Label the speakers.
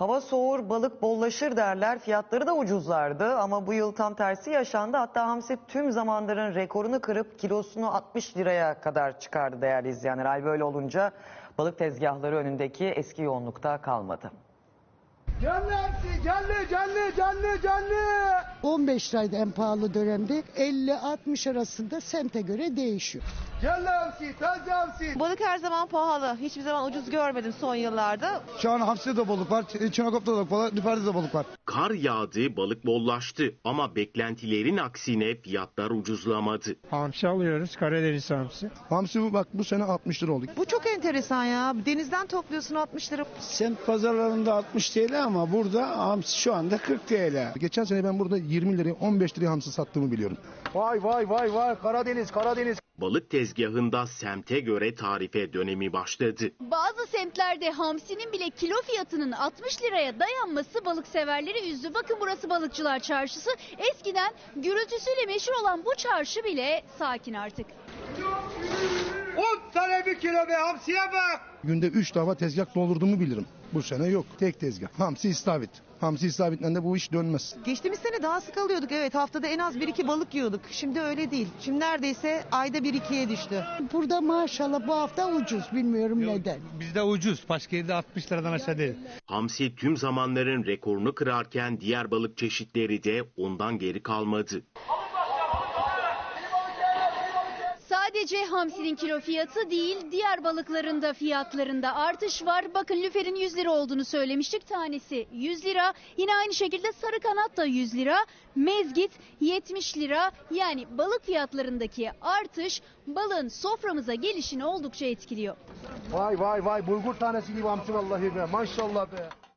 Speaker 1: Hava soğur, balık bollaşır derler. Fiyatları da ucuzlardı ama bu yıl tam tersi yaşandı. Hatta hamsi tüm zamanların rekorunu kırıp kilosunu 60 liraya kadar çıkardı değerli izleyenler. Hal böyle olunca balık tezgahları önündeki eski yoğunlukta kalmadı.
Speaker 2: Canlı hepsi canlı canlı canlı canlı.
Speaker 3: 15 liraydı en pahalı dönemde. 50-60 arasında semte göre değişiyor.
Speaker 2: Canlı hamsi taze hamsi.
Speaker 4: Balık her zaman pahalı. Hiçbir zaman ucuz görmedim son yıllarda.
Speaker 5: Şu an hamside de balık var, çinekopta da balık var, lüferde de balık var.
Speaker 6: Kar yağdı, balık bollaştı ama beklentilerin aksine fiyatlar ucuzlamadı.
Speaker 7: Hamsi alıyoruz. Karadeniz hamsi.
Speaker 5: Hamsi bu bak bu sene 60 lira oldu.
Speaker 4: Bu çok enteresan ya. Denizden topluyorsun 60 lira.
Speaker 7: Semt pazarlarında 60 TL ama burada hamsi şu anda 40 TL.
Speaker 5: Geçen sene ben burada 20 liraya 15 liraya hamsi sattığımı biliyorum.
Speaker 2: Vay vay vay vay Karadeniz Karadeniz.
Speaker 6: Balık tezgahında semte göre tarife dönemi başladı.
Speaker 8: Bazı semtlerde hamsinin bile kilo fiyatının 60 liraya dayanması balık severleri üzdü. Bakın burası balıkçılar çarşısı. Eskiden gürültüsüyle meşhur olan bu çarşı bile sakin artık.
Speaker 2: 10 tane bir kilo be hamsiye bak.
Speaker 5: Günde 3 dava tezgah doldurduğumu bilirim. Bu sene yok. Tek tezgah. Hamsi istavrit. Hamsi istavritle de bu iş dönmez.
Speaker 4: Geçtiğimiz sene daha sık alıyorduk. Evet haftada en az 1-2 balık yiyorduk. Şimdi öyle değil. Şimdi neredeyse ayda 1-2'ye düştü.
Speaker 3: Burada maşallah bu hafta ucuz. Bilmiyorum neden.
Speaker 7: Bizde ucuz. Başka yerde 60 liradan aşağı değil.
Speaker 6: Hamsi tüm zamanların rekorunu kırarken diğer balık çeşitleri de ondan geri kalmadı.
Speaker 8: Sadece hamsinin kilo fiyatı değil, diğer balıkların da fiyatlarında artış var. Bakın lüferin 100 lira olduğunu söylemiştik. Tanesi 100 lira. Yine aynı şekilde sarı kanat da 100 lira. Mezgit 70 lira. Yani balık fiyatlarındaki artış balığın soframıza gelişini oldukça etkiliyor.
Speaker 2: Vay vay vay bulgur tanesi gibi hamsi vallahi be maşallah be.